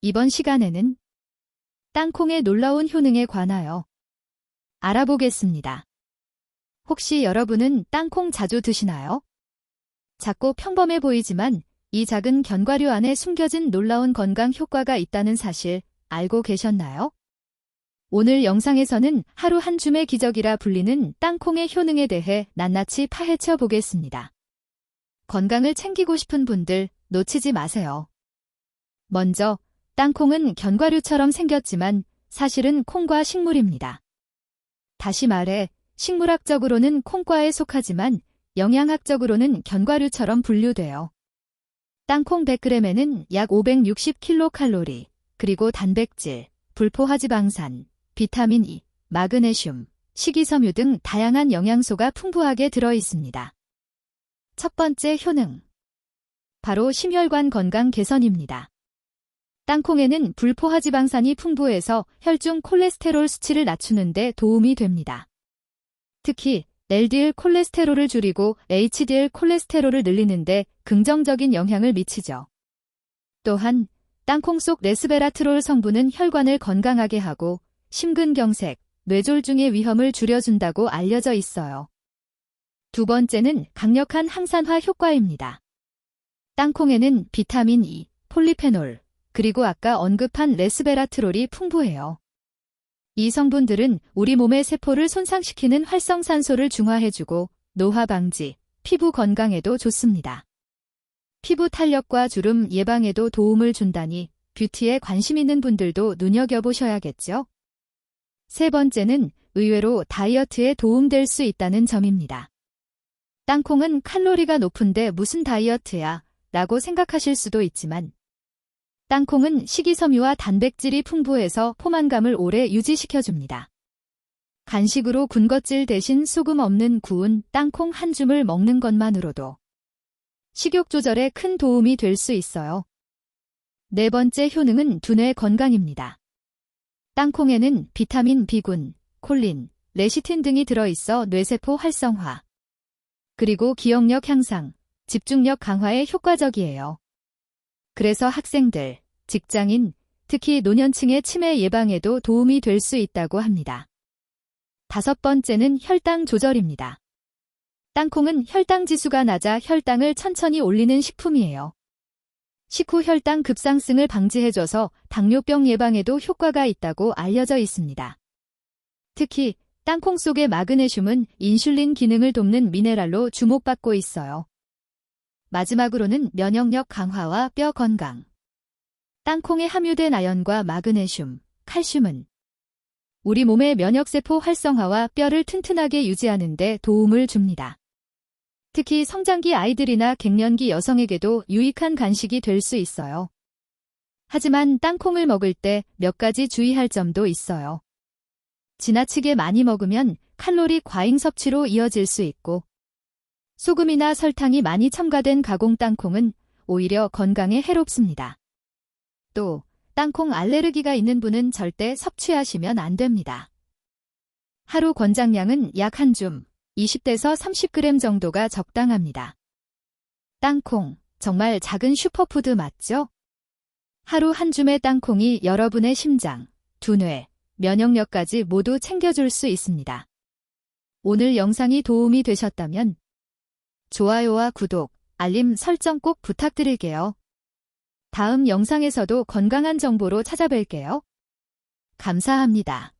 이번 시간에는 땅콩의 놀라운 효능에 관하여 알아보겠습니다. 혹시 여러분은 땅콩 자주 드시나요? 작고 평범해 보이지만 이 작은 견과류 안에 숨겨진 놀라운 건강 효과가 있다는 사실 알고 계셨나요? 오늘 영상에서는 하루 한 줌의 기적이라 불리는 땅콩의 효능에 대해 낱낱이 파헤쳐 보겠습니다. 건강을 챙기고 싶은 분들 놓치지 마세요. 먼저 땅콩은 견과류처럼 생겼지만 사실은 콩과 식물입니다. 다시 말해 식물학적으로는 콩과에 속하지만 영양학적으로는 견과류처럼 분류돼요. 땅콩 100g에는 약 560kcal, 그리고 단백질, 불포화지방산, 비타민 E, 마그네슘, 식이섬유 등 다양한 영양소가 풍부하게 들어 있습니다. 첫 번째 효능. 바로 심혈관 건강 개선입니다. 땅콩에는 불포화 지방산이 풍부해서 혈중 콜레스테롤 수치를 낮추는 데 도움이 됩니다. 특히 LDL 콜레스테롤을 줄이고 HDL 콜레스테롤을 늘리는데 긍정적인 영향을 미치죠. 또한 땅콩 속 레스베라트롤 성분은 혈관을 건강하게 하고 심근경색, 뇌졸중의 위험을 줄여준다고 알려져 있어요. 두 번째는 강력한 항산화 효과입니다. 땅콩에는 비타민 E, 폴리페놀, 그리고 아까 언급한 레스베라트롤이 풍부해요. 이 성분들은 우리 몸의 세포를 손상시키는 활성산소를 중화해주고 노화 방지, 피부 건강에도 좋습니다. 피부 탄력과 주름 예방에도 도움을 준다니 뷰티에 관심 있는 분들도 눈여겨보셔야겠죠? 세 번째는 의외로 다이어트에 도움될 수 있다는 점입니다. 땅콩은 칼로리가 높은데 무슨 다이어트야 라고 생각하실 수도 있지만 땅콩은 식이섬유와 단백질이 풍부해서 포만감을 오래 유지시켜줍니다. 간식으로 군것질 대신 소금 없는 구운 땅콩 한 줌을 먹는 것만으로도 식욕 조절에 큰 도움이 될 수 있어요. 네 번째 효능은 두뇌 건강입니다. 땅콩에는 비타민 B군, 콜린, 레시틴 등이 들어있어 뇌세포 활성화, 그리고 기억력 향상, 집중력 강화에 효과적이에요. 그래서 학생들, 직장인, 특히 노년층의 치매 예방에도 도움이 될 수 있다고 합니다. 다섯 번째는 혈당 조절입니다. 땅콩은 혈당 지수가 낮아 혈당을 천천히 올리는 식품이에요. 식후 혈당 급상승을 방지해줘서 당뇨병 예방에도 효과가 있다고 알려져 있습니다. 특히 땅콩 속의 마그네슘은 인슐린 기능을 돕는 미네랄로 주목받고 있어요. 마지막으로는 면역력 강화와 뼈 건강. 땅콩에 함유된 아연과 마그네슘, 칼슘은 우리 몸의 면역세포 활성화와 뼈를 튼튼하게 유지하는 데 도움을 줍니다. 특히 성장기 아이들이나 갱년기 여성에게도 유익한 간식이 될 수 있어요. 하지만 땅콩을 먹을 때 몇 가지 주의할 점도 있어요. 지나치게 많이 먹으면 칼로리 과잉 섭취로 이어질 수 있고 소금이나 설탕이 많이 첨가된 가공 땅콩은 오히려 건강에 해롭습니다. 또 땅콩 알레르기가 있는 분은 절대 섭취하시면 안 됩니다. 하루 권장량은 약 한 줌, 20대에서 30g 정도가 적당합니다. 땅콩, 정말 작은 슈퍼푸드 맞죠? 하루 한 줌의 땅콩이 여러분의 심장, 두뇌, 면역력까지 모두 챙겨줄 수 있습니다. 오늘 영상이 도움이 되셨다면 좋아요와 구독, 알림 설정 꼭 부탁드릴게요. 다음 영상에서도 건강한 정보로 찾아뵐게요. 감사합니다.